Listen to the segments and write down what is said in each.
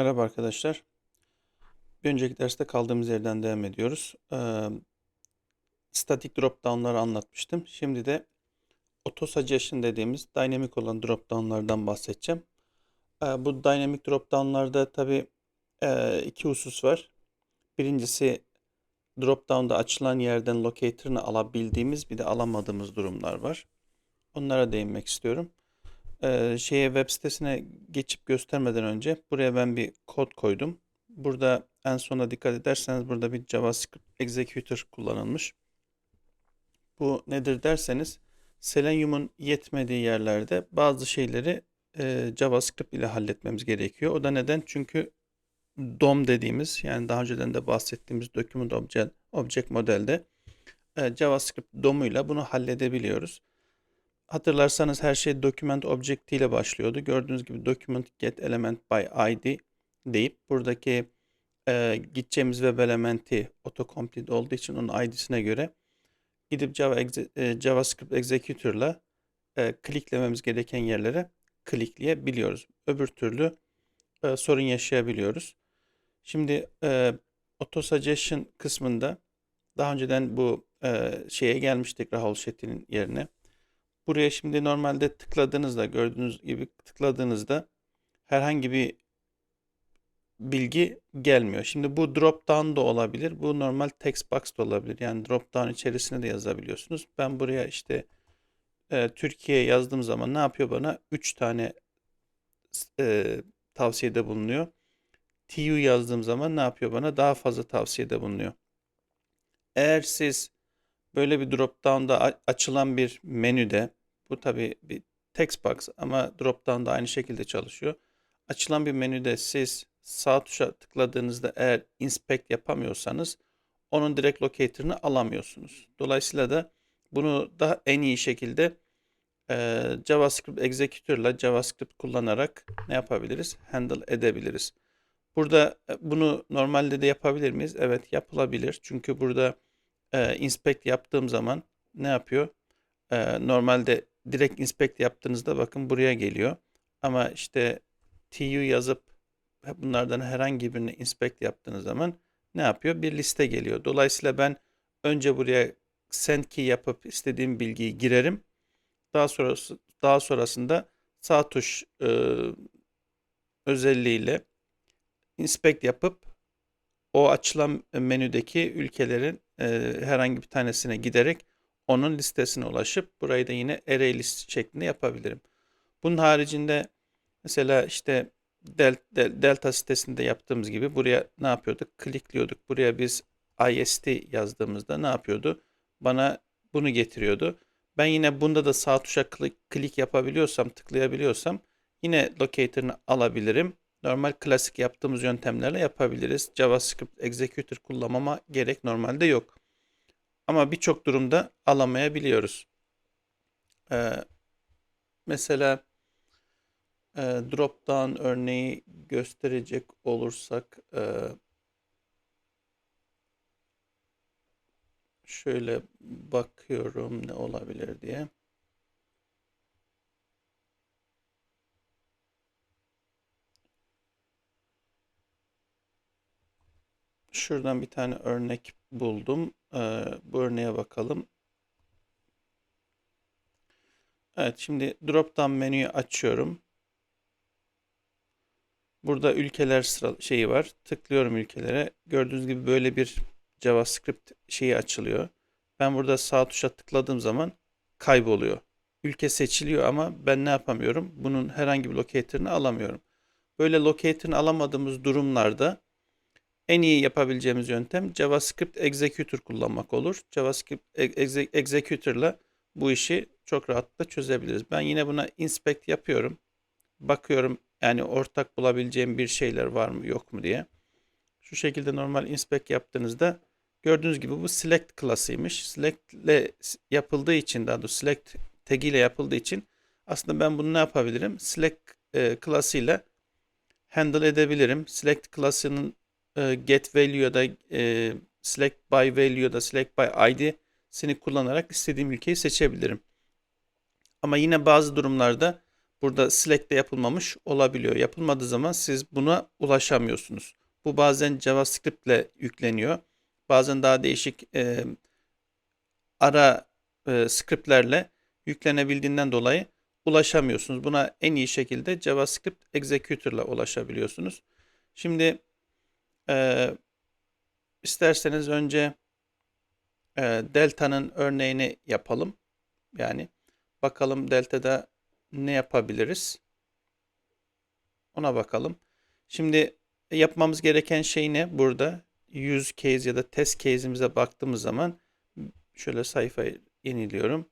Merhaba arkadaşlar. Bir önceki derste kaldığımız yerden devam ediyoruz. Ee, static dropdown'ları anlatmıştım. Şimdi de auto suggestion dediğimiz dinamik olan dropdown'lardan bahsedeceğim. Ee, bu dynamic dropdown'larda tabii e, iki husus var. Birincisi dropdown'da açılan yerden locator'ını alabildiğimiz bir de alamadığımız durumlar var. Onlara değinmek istiyorum. Ee, şeye web sitesine geçip göstermeden önce buraya ben bir kod koydum. Burada en sona dikkat ederseniz burada bir JavaScript executor kullanılmış. Bu nedir derseniz Selenium'un yetmediği yerlerde bazı şeyleri e, JavaScript ile halletmemiz gerekiyor. O da neden? Çünkü DOM dediğimiz yani daha önceden de bahsettiğimiz Document Object, Object modelde e, JavaScript DOM'uyla bunu halledebiliyoruz. Hatırlarsanız her şey document object ile başlıyordu. Gördüğünüz gibi document get element by id deyip buradaki e, gideceğimiz web elementi autocomplete olduğu için onun id'sine göre gidip Java e, JavaScript executor'la e, kliklememiz gereken yerlere klikleyebiliyoruz. Öbür türlü e, sorun yaşayabiliyoruz. Şimdi e, auto suggestion kısmında daha önceden bu e, şeye gelmiştik Rahul Shetty'nin yerine. Buraya şimdi normalde tıkladığınızda gördüğünüz gibi tıkladığınızda herhangi bir bilgi gelmiyor. Şimdi bu drop down da olabilir. Bu normal text box da olabilir. Yani drop down içerisine de yazabiliyorsunuz. Ben buraya işte e, Türkiye yazdığım zaman ne yapıyor bana? 3 tane e, tavsiyede bulunuyor. TU yazdığım zaman ne yapıyor bana? Daha fazla tavsiyede bulunuyor. Eğer siz böyle bir drop down'da açılan bir menüde bu tabi bir text box ama drop down da aynı şekilde çalışıyor. Açılan bir menüde siz sağ tuşa tıkladığınızda eğer inspect yapamıyorsanız onun direkt locator'ını alamıyorsunuz. Dolayısıyla da bunu daha en iyi şekilde e, JavaScript executor ile JavaScript kullanarak ne yapabiliriz? Handle edebiliriz. Burada e, bunu normalde de yapabilir miyiz? Evet yapılabilir. Çünkü burada e, inspect yaptığım zaman ne yapıyor? E, normalde direkt inspect yaptığınızda bakın buraya geliyor. Ama işte tu yazıp bunlardan herhangi birini inspect yaptığınız zaman ne yapıyor? Bir liste geliyor. Dolayısıyla ben önce buraya send key yapıp istediğim bilgiyi girerim. Daha sonrası daha sonrasında sağ tuş e, özelliğiyle inspect yapıp o açılan menüdeki ülkelerin e, herhangi bir tanesine giderek onun listesine ulaşıp burayı da yine array list şeklinde yapabilirim. Bunun haricinde mesela işte Delta sitesinde yaptığımız gibi buraya ne yapıyorduk? Klikliyorduk. Buraya biz ist yazdığımızda ne yapıyordu? Bana bunu getiriyordu. Ben yine bunda da sağ tuşa klik, klik yapabiliyorsam, tıklayabiliyorsam yine locator'ını alabilirim. Normal klasik yaptığımız yöntemlerle yapabiliriz. JavaScript executor kullanmama gerek normalde yok. Ama birçok durumda alamayabiliyoruz. Ee, mesela e, drop down örneği gösterecek olursak e, şöyle bakıyorum ne olabilir diye. Şuradan bir tane örnek buldum. Ee, bu örneğe bakalım. Evet şimdi drop down menüyü açıyorum. Burada ülkeler sıra şeyi var. Tıklıyorum ülkelere. Gördüğünüz gibi böyle bir JavaScript şeyi açılıyor. Ben burada sağ tuşa tıkladığım zaman kayboluyor. Ülke seçiliyor ama ben ne yapamıyorum? Bunun herhangi bir locator'ını alamıyorum. Böyle locator'ını alamadığımız durumlarda en iyi yapabileceğimiz yöntem JavaScript Executor kullanmak olur. JavaScript Executor ile bu işi çok rahatlıkla çözebiliriz. Ben yine buna inspect yapıyorum. Bakıyorum yani ortak bulabileceğim bir şeyler var mı yok mu diye. Şu şekilde normal inspect yaptığınızda gördüğünüz gibi bu select klasıymış. Select ile yapıldığı için daha doğrusu select tag ile yapıldığı için aslında ben bunu ne yapabilirim? Select e, klasıyla handle edebilirim. Select klasının e, get value ya da e, select by value ya da select by id'sini kullanarak istediğim ülkeyi seçebilirim. Ama yine bazı durumlarda burada select'te yapılmamış olabiliyor. Yapılmadığı zaman siz buna ulaşamıyorsunuz. Bu bazen JavaScript ile yükleniyor. Bazen daha değişik e, ara e, scriptlerle yüklenebildiğinden dolayı ulaşamıyorsunuz. Buna en iyi şekilde JavaScript Executor ile ulaşabiliyorsunuz. Şimdi e, isterseniz önce e, Delta'nın örneğini yapalım. Yani bakalım Delta'da ne yapabiliriz? Ona bakalım. Şimdi yapmamız gereken şey ne? Burada use case ya da test case'imize baktığımız zaman şöyle sayfayı yeniliyorum.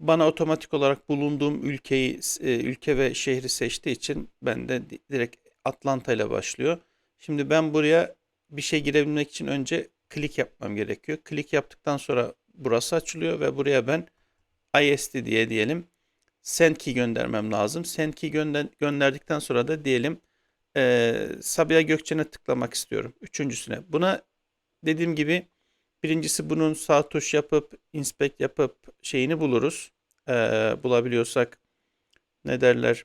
Bana otomatik olarak bulunduğum ülkeyi, e, ülke ve şehri seçtiği için ben de direkt Atlanta ile başlıyor. Şimdi ben buraya bir şey girebilmek için önce klik yapmam gerekiyor. Klik yaptıktan sonra burası açılıyor ve buraya ben IST diye diyelim send key göndermem lazım. Send key gönder gönderdikten sonra da diyelim e, Sabiha Gökçen'e tıklamak istiyorum. Üçüncüsüne. Buna dediğim gibi birincisi bunun sağ tuş yapıp inspect yapıp şeyini buluruz. E, bulabiliyorsak ne derler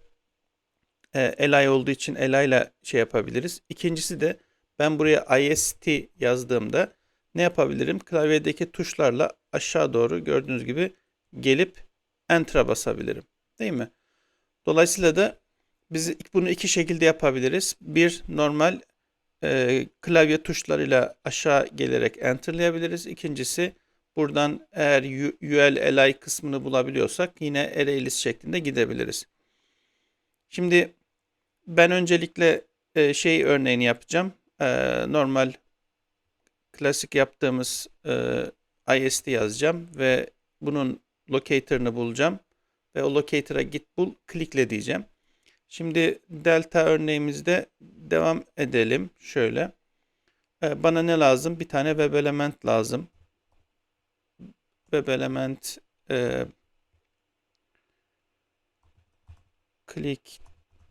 e, li olduğu için li ile şey yapabiliriz. İkincisi de ben buraya ist yazdığımda ne yapabilirim? Klavyedeki tuşlarla aşağı doğru gördüğünüz gibi gelip enter'a basabilirim. Değil mi? Dolayısıyla da biz bunu iki şekilde yapabiliriz. Bir normal e, klavye tuşlarıyla aşağı gelerek enterlayabiliriz. İkincisi buradan eğer UL li kısmını bulabiliyorsak yine array şeklinde gidebiliriz. Şimdi ben öncelikle e, şey örneğini yapacağım. E, normal klasik yaptığımız e, IST yazacağım ve bunun locator'ını bulacağım ve o locator'a git bul klikle diyeceğim. Şimdi delta örneğimizde devam edelim. Şöyle. Ee, bana ne lazım? Bir tane web element lazım. Web element e, click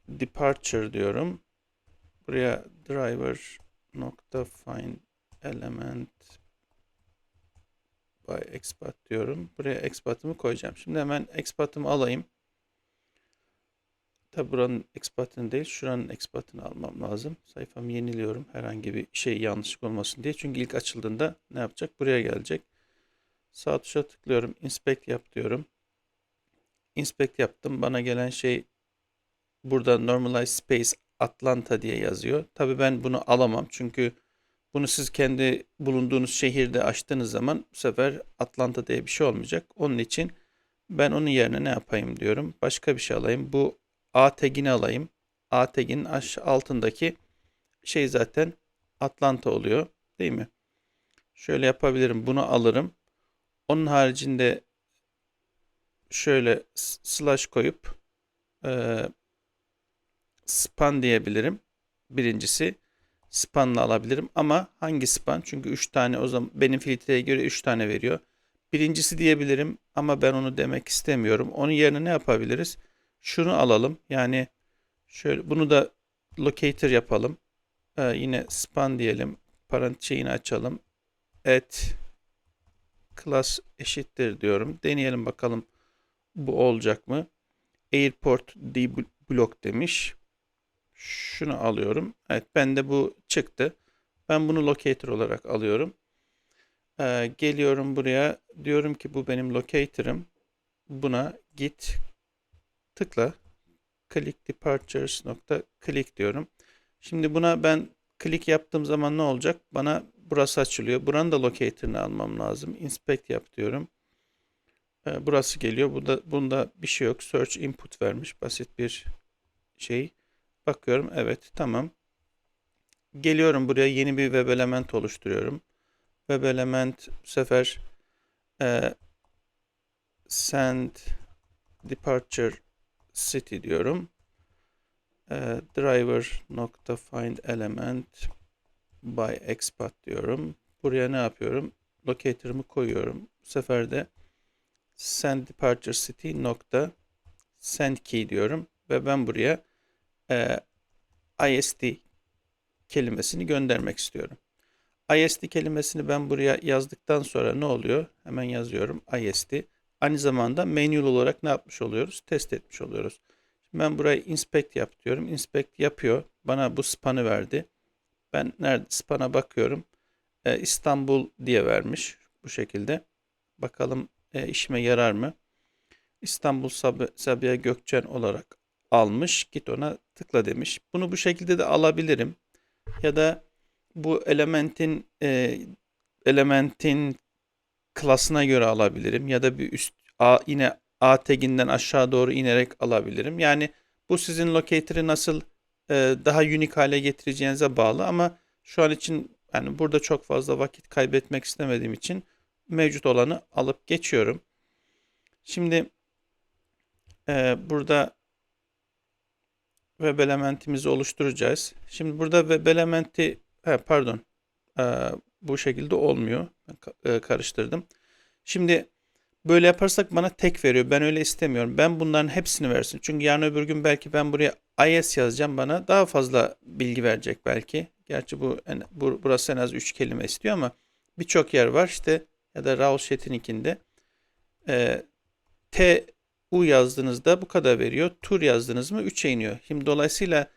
departure diyorum. Buraya driver nokta find element by expat diyorum. Buraya expat'ımı koyacağım. Şimdi hemen expat'ımı alayım. Tabi buranın expat'ını değil, şuranın expat'ını almam lazım. Sayfamı yeniliyorum. Herhangi bir şey yanlışlık olmasın diye. Çünkü ilk açıldığında ne yapacak? Buraya gelecek. Sağ tuşa tıklıyorum. Inspect yap diyorum. Inspect yaptım. Bana gelen şey burada normalize space Atlanta diye yazıyor. Tabi ben bunu alamam. Çünkü bunu siz kendi bulunduğunuz şehirde açtığınız zaman bu sefer Atlanta diye bir şey olmayacak. Onun için ben onun yerine ne yapayım diyorum. Başka bir şey alayım. Bu A tagini alayım. A taginin altındaki şey zaten Atlanta oluyor. Değil mi? Şöyle yapabilirim. Bunu alırım. Onun haricinde şöyle slash koyup e, span diyebilirim. Birincisi spanla alabilirim ama hangi span? Çünkü 3 tane o zaman benim filtreye göre 3 tane veriyor. Birincisi diyebilirim ama ben onu demek istemiyorum. Onun yerine ne yapabiliriz? Şunu alalım. Yani şöyle bunu da locator yapalım. Ee, yine span diyelim. Parant şeyini açalım. Et class eşittir diyorum. Deneyelim bakalım bu olacak mı? Airport D block demiş. Şunu alıyorum. Evet bende bu çıktı. Ben bunu locator olarak alıyorum. Ee, geliyorum buraya. Diyorum ki bu benim locator'ım. Buna git tıkla. Click departures nokta click diyorum. Şimdi buna ben click yaptığım zaman ne olacak? Bana burası açılıyor. Buranın da locator'ını almam lazım. Inspect yap diyorum. Ee, burası geliyor. Burada, bunda bir şey yok. Search input vermiş. Basit bir şey. Bakıyorum. Evet. Tamam. Geliyorum buraya. Yeni bir web element oluşturuyorum. Web element bu sefer e, send departure city diyorum. E, driver nokta find element by expat diyorum. Buraya ne yapıyorum? Locator'ımı koyuyorum. Bu sefer de send departure city nokta send key diyorum ve ben buraya e, ist kelimesini göndermek istiyorum. ist kelimesini ben buraya yazdıktan sonra ne oluyor? Hemen yazıyorum ist. Aynı zamanda manual olarak ne yapmış oluyoruz? Test etmiş oluyoruz. Şimdi ben burayı inspect yap diyorum. Inspect yapıyor. Bana bu span'ı verdi. Ben nerede span'a bakıyorum. E, İstanbul diye vermiş bu şekilde. Bakalım e, işime yarar mı? İstanbul Sab- Sabiha Gökçen olarak almış. Git ona tıkla demiş. Bunu bu şekilde de alabilirim. Ya da bu elementin e, elementin klasına göre alabilirim. Ya da bir üst A, yine A taginden aşağı doğru inerek alabilirim. Yani bu sizin locator'ı nasıl e, daha unik hale getireceğinize bağlı ama şu an için yani burada çok fazla vakit kaybetmek istemediğim için mevcut olanı alıp geçiyorum. Şimdi e, burada web elementimizi oluşturacağız. Şimdi burada web elementi he, pardon e, bu şekilde olmuyor. E, karıştırdım. Şimdi böyle yaparsak bana tek veriyor. Ben öyle istemiyorum. Ben bunların hepsini versin. Çünkü yarın öbür gün belki ben buraya IS yazacağım bana daha fazla bilgi verecek belki. Gerçi bu, bu burası en az 3 kelime istiyor ama birçok yer var işte ya da Raul Şetin'inkinde e, T U yazdığınızda bu kadar veriyor. Tur yazdınız mı 3'e iniyor. Şimdi dolayısıyla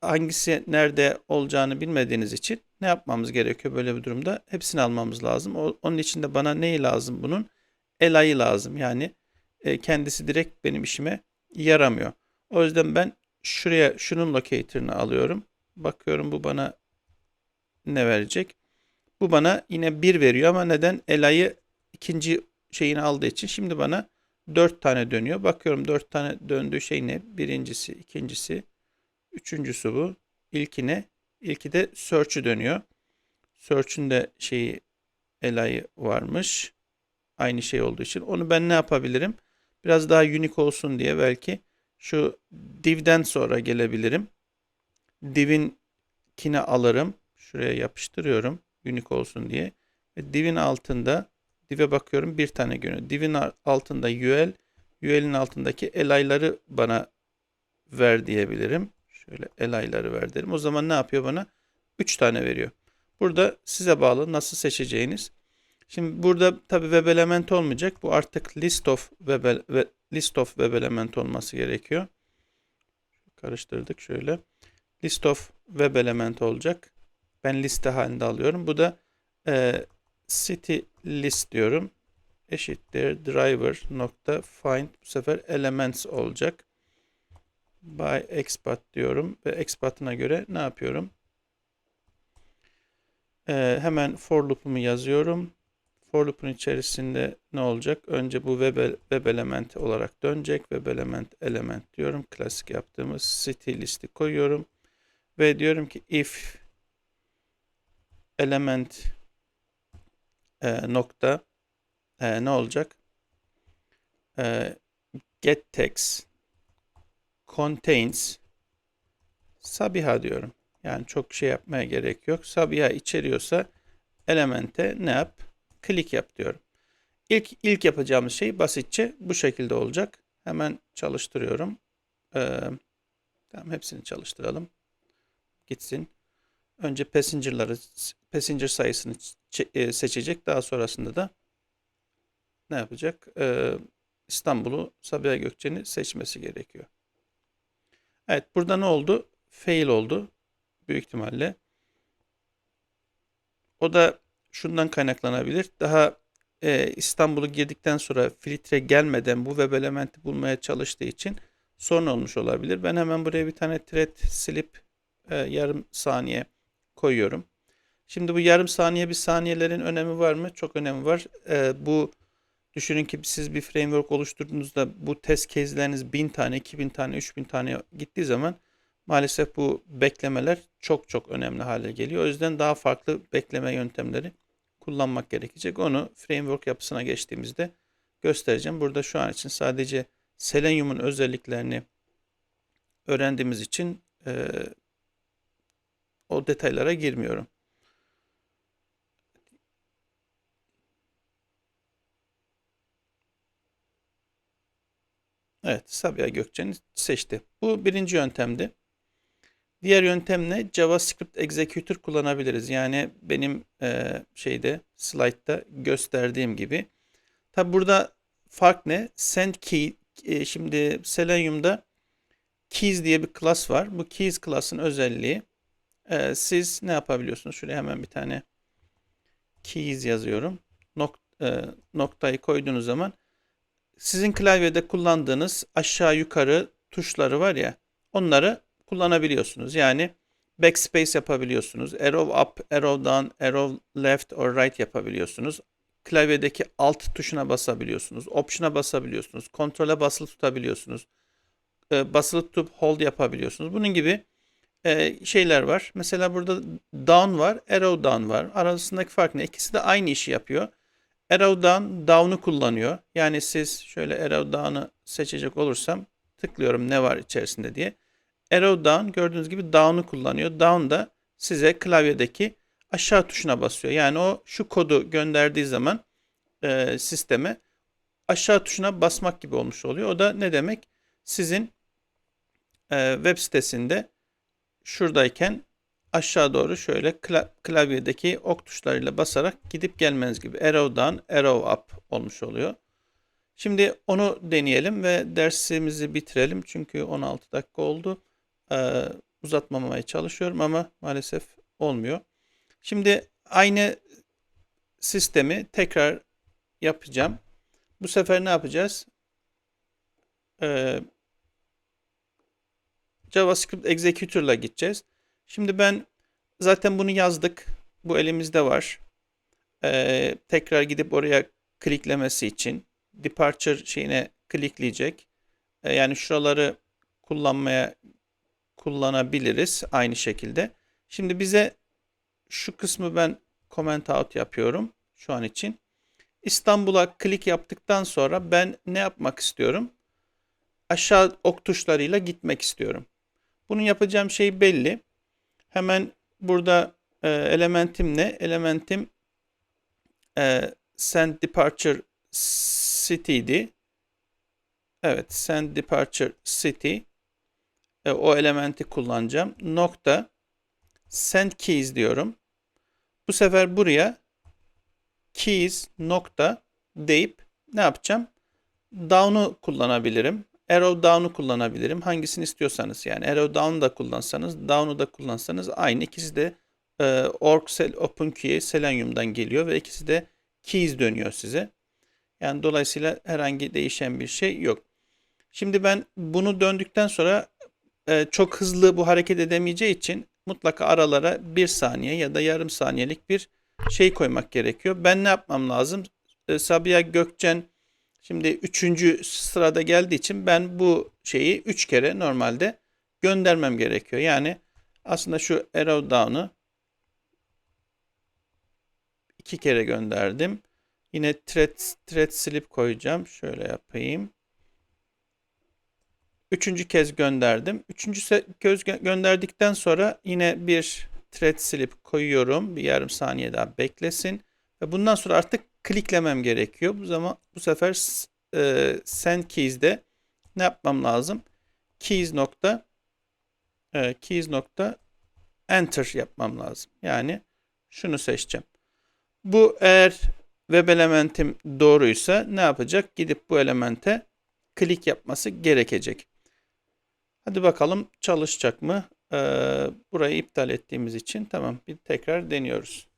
hangisi nerede olacağını bilmediğiniz için ne yapmamız gerekiyor böyle bir durumda? Hepsini almamız lazım. Onun için de bana neyi lazım bunun? Elayı lazım. Yani e, kendisi direkt benim işime yaramıyor. O yüzden ben şuraya şunun locator'ını alıyorum. Bakıyorum bu bana ne verecek? Bu bana yine 1 veriyor ama neden? Elayı ikinci şeyini aldığı için şimdi bana 4 tane dönüyor. Bakıyorum 4 tane döndüğü şey ne? Birincisi, ikincisi, üçüncüsü bu. İlkine, ilki de search'ü dönüyor. Search'ün de şeyi elayı varmış. Aynı şey olduğu için. Onu ben ne yapabilirim? Biraz daha unique olsun diye belki şu div'den sonra gelebilirim. Div'in kine alırım. Şuraya yapıştırıyorum. Unique olsun diye. Ve div'in altında div'e bakıyorum bir tane görüyor. Div'in altında UL, UL'in altındaki elayları bana ver diyebilirim. Şöyle elayları ver derim. O zaman ne yapıyor bana? 3 tane veriyor. Burada size bağlı nasıl seçeceğiniz. Şimdi burada tabi web element olmayacak. Bu artık list of web, list of web element olması gerekiyor. Karıştırdık şöyle. List of web element olacak. Ben liste halinde alıyorum. Bu da e, city list diyorum. Eşittir driver nokta find bu sefer elements olacak. By expat diyorum ve expat'ına göre ne yapıyorum? Ee, hemen for loop'umu yazıyorum. For loop'un içerisinde ne olacak? Önce bu web, web element olarak dönecek. Web element element diyorum. Klasik yaptığımız city listi koyuyorum. Ve diyorum ki if element e, nokta e, ne olacak? E, get text contains Sabiha diyorum. Yani çok şey yapmaya gerek yok. Sabiha içeriyorsa elemente ne yap? Klik yap diyorum. İlk, ilk yapacağımız şey basitçe bu şekilde olacak. Hemen çalıştırıyorum. Ee, tamam hepsini çalıştıralım. Gitsin. Önce passenger'ları passenger sayısını seçecek. Daha sonrasında da ne yapacak? Ee, İstanbul'u Sabiha Gökçen'i seçmesi gerekiyor. Evet burada ne oldu? Fail oldu. Büyük ihtimalle. O da şundan kaynaklanabilir. Daha e, İstanbul'u girdikten sonra filtre gelmeden bu web elementi bulmaya çalıştığı için sorun olmuş olabilir. Ben hemen buraya bir tane thread silip e, yarım saniye koyuyorum. Şimdi bu yarım saniye bir saniyelerin önemi var mı? Çok önemi var. E, bu düşünün ki siz bir framework oluşturduğunuzda bu test case'leriniz 1000 tane, 2000 tane, 3000 tane gittiği zaman maalesef bu beklemeler çok çok önemli hale geliyor. O yüzden daha farklı bekleme yöntemleri kullanmak gerekecek. Onu framework yapısına geçtiğimizde göstereceğim. Burada şu an için sadece Selenium'un özelliklerini öğrendiğimiz için e, o detaylara girmiyorum. Evet, Sabiha Gökçen'i seçti. Bu birinci yöntemdi. Diğer yöntem ne? JavaScript Executor kullanabiliriz. Yani benim e, şeyde slide'da gösterdiğim gibi. Tabi burada fark ne? Send key e, şimdi Selenium'da keys diye bir class var. Bu keys class'ın özelliği e, siz ne yapabiliyorsunuz? Şuraya hemen bir tane keys yazıyorum. Nok, e, noktayı koyduğunuz zaman sizin klavyede kullandığınız aşağı yukarı tuşları var ya onları kullanabiliyorsunuz. Yani backspace yapabiliyorsunuz. Arrow up, arrow down, arrow left or right yapabiliyorsunuz. Klavyedeki alt tuşuna basabiliyorsunuz. Option'a basabiliyorsunuz. Kontrole basılı tutabiliyorsunuz. E, basılı tutup hold yapabiliyorsunuz. Bunun gibi e, şeyler var. Mesela burada down var, arrow down var. Arasındaki fark ne? İkisi de aynı işi yapıyor. Arrow down, down'u kullanıyor. Yani siz şöyle arrow down'ı seçecek olursam tıklıyorum ne var içerisinde diye. Arrow down gördüğünüz gibi down'u kullanıyor. Down da size klavyedeki aşağı tuşuna basıyor. Yani o şu kodu gönderdiği zaman e, sisteme aşağı tuşuna basmak gibi olmuş oluyor. O da ne demek? Sizin e, web sitesinde şuradayken aşağı doğru şöyle klavyedeki ok tuşlarıyla basarak gidip gelmeniz gibi. Arrow down, arrow up olmuş oluyor. Şimdi onu deneyelim ve dersimizi bitirelim. Çünkü 16 dakika oldu. Ee, uzatmamaya çalışıyorum ama maalesef olmuyor. Şimdi aynı sistemi tekrar yapacağım. Bu sefer ne yapacağız? Ee, JavaScript Executor'la gideceğiz. Şimdi ben zaten bunu yazdık. Bu elimizde var. Ee, tekrar gidip oraya kliklemesi için departure şeyine klikleyecek. Ee, yani şuraları kullanmaya kullanabiliriz aynı şekilde. Şimdi bize şu kısmı ben comment out yapıyorum şu an için. İstanbul'a klik yaptıktan sonra ben ne yapmak istiyorum? Aşağı ok tuşlarıyla gitmek istiyorum. Bunun yapacağım şey belli. Hemen burada e, elementim ne? Elementim e, send departure city'di. Evet, send departure city. E, o elementi kullanacağım. Nokta send keys diyorum. Bu sefer buraya keys nokta deyip ne yapacağım? Down'u kullanabilirim. Arrow down'u kullanabilirim. Hangisini istiyorsanız yani arrow down'u da kullansanız, down'u da kullansanız aynı. İkisi de e, org OpenQA Selenium'dan geliyor ve ikisi de keys dönüyor size. Yani dolayısıyla herhangi değişen bir şey yok. Şimdi ben bunu döndükten sonra e, çok hızlı bu hareket edemeyeceği için mutlaka aralara bir saniye ya da yarım saniyelik bir şey koymak gerekiyor. Ben ne yapmam lazım? E, Sabiha Gökçen Şimdi üçüncü sırada geldiği için ben bu şeyi üç kere normalde göndermem gerekiyor. Yani aslında şu arrow down'ı iki kere gönderdim. Yine thread, thread slip koyacağım. Şöyle yapayım. Üçüncü kez gönderdim. Üçüncü kez gönderdikten sonra yine bir thread slip koyuyorum. Bir yarım saniye daha beklesin. Ve bundan sonra artık kliklemem gerekiyor. Bu zaman bu sefer e, send keys'de ne yapmam lazım? Keys nokta e, keys nokta enter yapmam lazım. Yani şunu seçeceğim. Bu eğer web elementim doğruysa ne yapacak? Gidip bu elemente klik yapması gerekecek. Hadi bakalım çalışacak mı? Ee, burayı iptal ettiğimiz için tamam bir tekrar deniyoruz.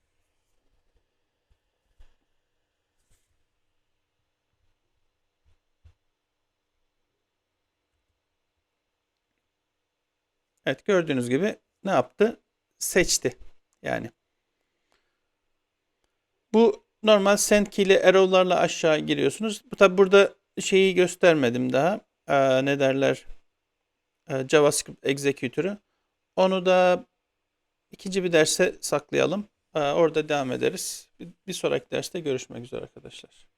Evet gördüğünüz gibi ne yaptı? Seçti. Yani. Bu normal send key ile arrow'larla aşağı giriyorsunuz. Bu tabi burada şeyi göstermedim daha. Ee, ne derler? Ee, JavaScript executor'ı. Onu da ikinci bir derse saklayalım. Ee, orada devam ederiz. Bir, bir sonraki derste görüşmek üzere arkadaşlar.